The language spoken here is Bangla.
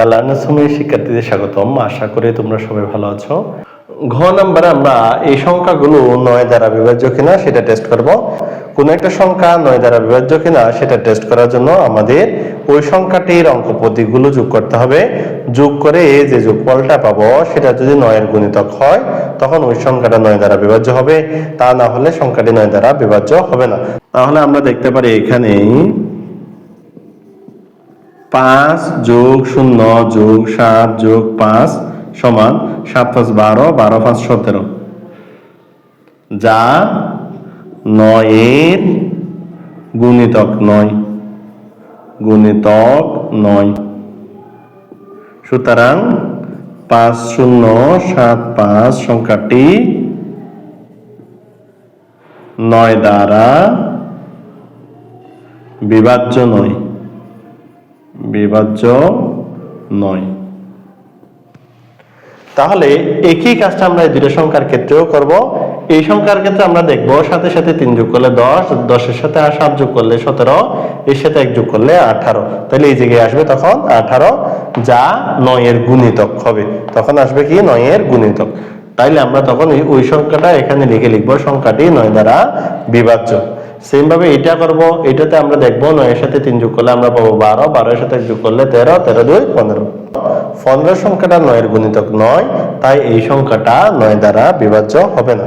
দ্য লার্নার্স হোমে শিক্ষার্থীদের স্বাগতম। আশা করি তোমরা সবাই ভালো আছো। ঘ নাম্বারে আমরা এই সংখ্যাগুলো নয় দ্বারা বিভাজ্য কিনা সেটা টেস্ট করব। কোন একটা সংখ্যা নয় দ্বারা বিভাজ্য কিনা সেটা টেস্ট করার জন্য আমাদের ওই সংখ্যাটির অঙ্ক প্রতীকগুলো যোগ করতে হবে। যোগ করে যে যোগফলটা পাবো, সেটা যদি নয়ের গুণিতক হয়, তখন ওই সংখ্যাটা নয় দ্বারা বিভাজ্য হবে। তা না হলে সংখ্যাটি নয় দ্বারা বিভাজ্য হবে না। তাহলে আমরা দেখতে পারি এখানে পাঁচ যোগ শূন্য যোগ সাত যোগ পাঁচ সমান সাত পাঁচ বারো বারো পাঁচ সতেরো। যা নয়ের গুণিতক নয়। গুণিতক নয়। সুতরাং পাঁচ শূন্য সাত পাঁচ সংখ্যাটি নয় দ্বারা বিভাজ্য নয়। বিভাজ্য নয়। তাহলে একই কাজটা আমরা এই দুটো সংখ্যার ক্ষেত্রেও করব। এই সংখ্যার ক্ষেত্রে আমরা দেখব সাথে সাথে তিন যোগ করলে দশ, দশের সাথে আর সাত যোগ করলে সতেরো, এর সাথে এক যোগ করলে আঠারো। তাহলে এই জায়গায় আসবে তখন আঠারো যা নয়ের গুণিতক হবে। তখন আসবে কি? নয়ের গুণিতক। তাইলে আমরা তখন ওই সংখ্যাটা এখানে লিখে লিখব, সংখ্যাটি নয় দ্বারা বিভাজ্য। সেম ভাবে এটা করব এটাতে আমরা দেখব নয়ের সাথে তিন যোগ করলে আমরা পাবো বারো, বারোর সাথে যোগ করলে তেরো তেরো দুই, পনেরো। পনেরো সংখ্যাটা নয়ের গুণিতক নয়, তাই এই সংখ্যাটা নয় দ্বারা বিভাজ্য হবে না।